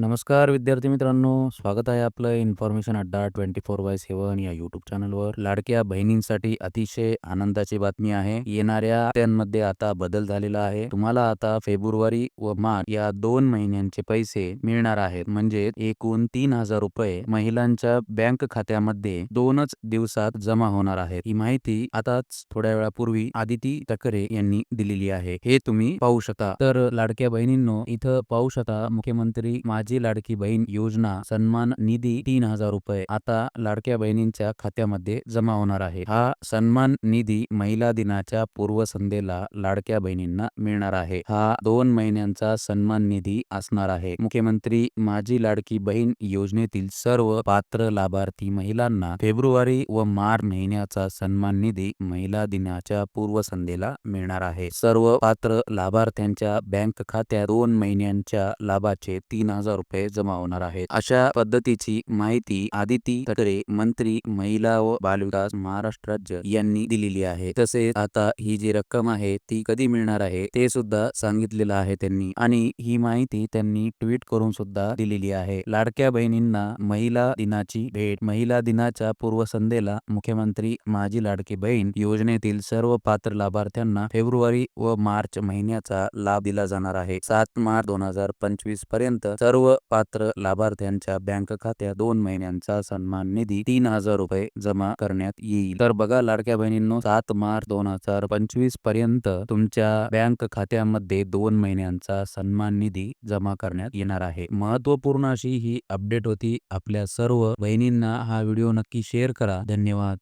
नमस्कार विद्यार्थी मित्रांनो स्वागत आहे आपलं information Adda twenty four by seven या युट्यूब चॅनलवर लाडक्या बहिणींसाठी अतिशय आनंदाची बातमी आहे. येणाऱ्या त्यांमध्ये आता बदल झालेला आहे. तुम्हाला आता फेब्रुवारी व मार्च या दोन महिन्यांचे पैसे मिळणार आहेत. म्हणजे एकूण तीन हजार रुपये महिलांच्या बँक खात्यामध्ये दोनच दिवसात जमा होणार आहेत. ही माहिती आताच थोड्या वेळापूर्वी आदिती तकरे यांनी दिलेली आहे. हे तुम्ही पाहू शकता. तर लाडक्या बहिणींनो इथं पाहू शकता मुख्यमंत्री माझे लाडकी बहीण योजना सन्मान निधी तीन हजार रुपये आता लाडक्या बहिणींच्या खात्यामध्ये जमा होणार आहे. हा सन्मान निधी महिला दिनाच्या पूर्वसंध्येला लाडक्या बहिणींना मिळणार आहे. हा दोन महिन्यांचा सन्मान निधी असणार आहे. मुख्यमंत्री माझी लाडकी बहीण योजनेतील सर्व पात्र लाभार्थी महिलांना फेब्रुवारी व मार्च महिन्याचा सन्मान निधी महिला दिनाच्या पूर्वसंध्येला मिळणार आहे. सर्व पात्र लाभार्थ्यांच्या बँक खात्यात दोन महिन्यांच्या लाभाचे तीन हजार रुपये जमा होणार आहेत. अशा पद्धतीची माहिती आदिती तटरे मंत्री महिला व बालविकास महाराष्ट्र राज्य यांनी दिलेली आहे. तसेच आता ही जी रक्कम आहे ती कधी मिळणार आहे ते सुद्धा सांगितलेलं आहे त्यांनी आणि ही माहिती त्यांनी ट्विट करून सुद्धा दिलेली आहे. लाडक्या बहिणींना महिला दिनाची भेट महिला दिनाच्या पूर्वसंध्येला मुख्यमंत्री माझी लाडकी बहीण योजनेतील सर्व पात्र लाभार्थ्यांना फेब्रुवारी व मार्च महिन्याचा लाभ दिला जाणार आहे. सात मार्च दोन हजार पंचवीसपर्यंत सर्व पात्र लाभार्थ्यांच्या बँक खात्यात दोन महिन्यांचा सन्मान निधी तीन हजार रुपये जमा करण्यात येईल. तर बघा लाडक्या बहिणींनो सात मार्च दोन हजार पंचवीसपर्यंत तुमच्या बँक खात्यामध्ये दोन महिन्यांचा सन्मान निधी जमा करण्यात येणार आहे. महत्त्वपूर्ण अशी ही अपडेट होती. आपल्या सर्व बहिणींना हा व्हिडिओ नक्की शेअर करा. धन्यवाद.